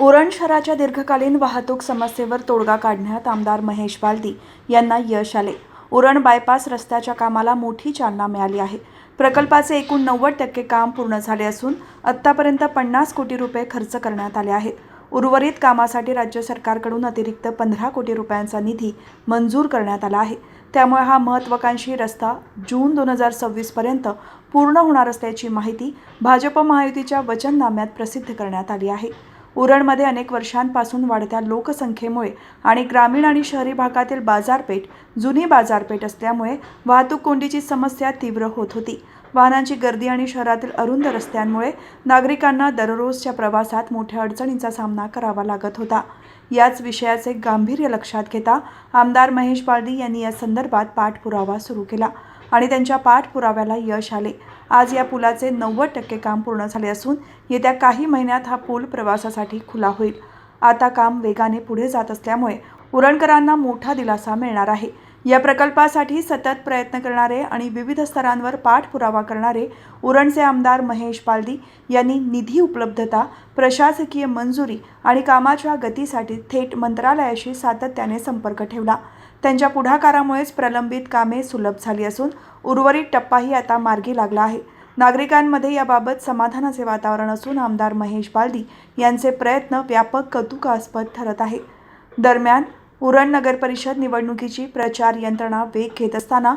उरण शहराच्या दीर्घकालीन वाहतूक समस्येवर तोडगा काढण्यात आमदार महेश बालदी यांना यश आले. उरण बायपास रस्त्याच्या कामाला मोठी चालना मिळाली आहे. प्रकल्पाचे एकूण नव्वद टक्के काम पूर्ण झाले असून आत्तापर्यंत पन्नास कोटी रुपये खर्च करण्यात आले आहेत. उर्वरित कामासाठी राज्य सरकारकडून अतिरिक्त पंधरा कोटी रुपयांचा निधी मंजूर करण्यात आला आहे. त्यामुळे हा महत्त्वाकांक्षी रस्ता जून दोन हजार सव्वीसपर्यंत पूर्ण होणार असल्याची माहिती भाजप महायुतीच्या वचननाम्यात प्रसिद्ध करण्यात आली आहे. उरणमध्ये अनेक वर्षांपासून वाढत्या लोकसंख्येमुळे आणि ग्रामीण आणि शहरी भागातील बाजारपेठ जुनी बाजारपेठ असल्यामुळे वाहतूक कोंडीची समस्या तीव्र होत होती. वाहनांची गर्दी आणि शहरातील अरुंद रस्त्यांमुळे नागरिकांना दररोजच्या प्रवासात मोठ्या अडचणींचा सामना करावा लागत होता. याच विषयाचे गांभीर्य लक्षात घेता आमदार महेश बाळदी यांनी या संदर्भात पाठपुरावा सुरू केला. आणि त्यांच्या पाठपुराव्याला यश आले. आज या पुलाचे नव्वद टक्के काम पूर्ण झाले असून येत्या काही महिन्यात हा पूल प्रवासासाठी खुला होईल. आता काम वेगाने पुढे जात असल्यामुळे उरणकरांना मोठा दिलासा मिळणार आहे. या प्रकल्पासाठी सतत प्रयत्न करणारे आणि विविध स्तरांवर पाठपुरावा करणारे उरणचे आमदार महेश पालदी यांनी निधी उपलब्धता प्रशासकीय मंजुरी आणि कामाच्या गतीसाठी थेट मंत्रालयाशी सातत्याने संपर्क ठेवला. त्यांच्या पुढाकारामुळेच प्रलंबित कामे सुलभ झाली असून उर्वरित टप्पाही आता मार्गी लागला आहे. नागरिकांमध्ये याबाबत समाधानाचे वातावरण असून आमदार महेश बालदी यांचे प्रयत्न व्यापक कौतुकास्पद ठरत आहे. दरम्यान उरण नगर परिषद निवडणुकीची प्रचार यंत्रणा वेग घेत असताना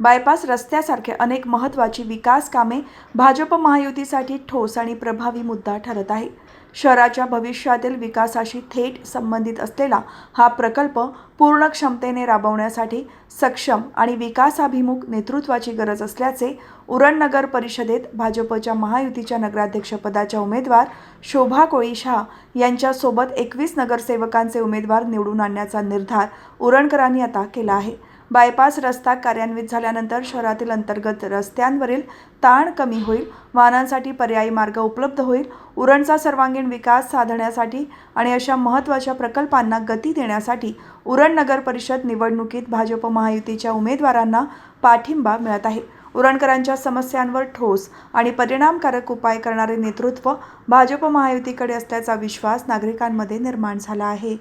बायपास रस्त्यासारखे अनेक महत्त्वाची विकास कामे भाजप महायुतीसाठी ठोस आणि प्रभावी मुद्दा ठरत आहे. शहराच्या भविष्यातील विकासाशी थेट संबंधित असलेला हा प्रकल्प पूर्ण क्षमतेने राबवण्यासाठी सक्षम आणि विकासाभिमुख नेतृत्वाची गरज असल्याचे उरण नगर परिषदेत भाजपच्या महायुतीच्या नगराध्यक्षपदाच्या उमेदवार शोभा कोळी शहा यांच्यासोबत एकवीस नगरसेवकांचे उमेदवार निवडून आणण्याचा निर्धार उरणकरांनी आता केला आहे. बायपास रस्ता कार्यान्वित झाल्यानंतर शहरातील अंतर्गत रस्त्यांवरील ताण कमी होईल वाहनांसाठी पर्यायी मार्ग उपलब्ध होईल उरणचा सर्वांगीण विकास साधण्यासाठी आणि अशा महत्त्वाच्या प्रकल्पांना गती देण्यासाठी उरण नगर परिषद निवडणुकीत भाजप महायुतीच्या उमेदवारांना पाठिंबा मिळत आहे. उरणकरांच्या समस्यांवर ठोस आणि परिणामकारक उपाय करणारे नेतृत्व भाजप महायुतीकडे असल्याचा विश्वास नागरिकांमध्ये निर्माण झाला आहे.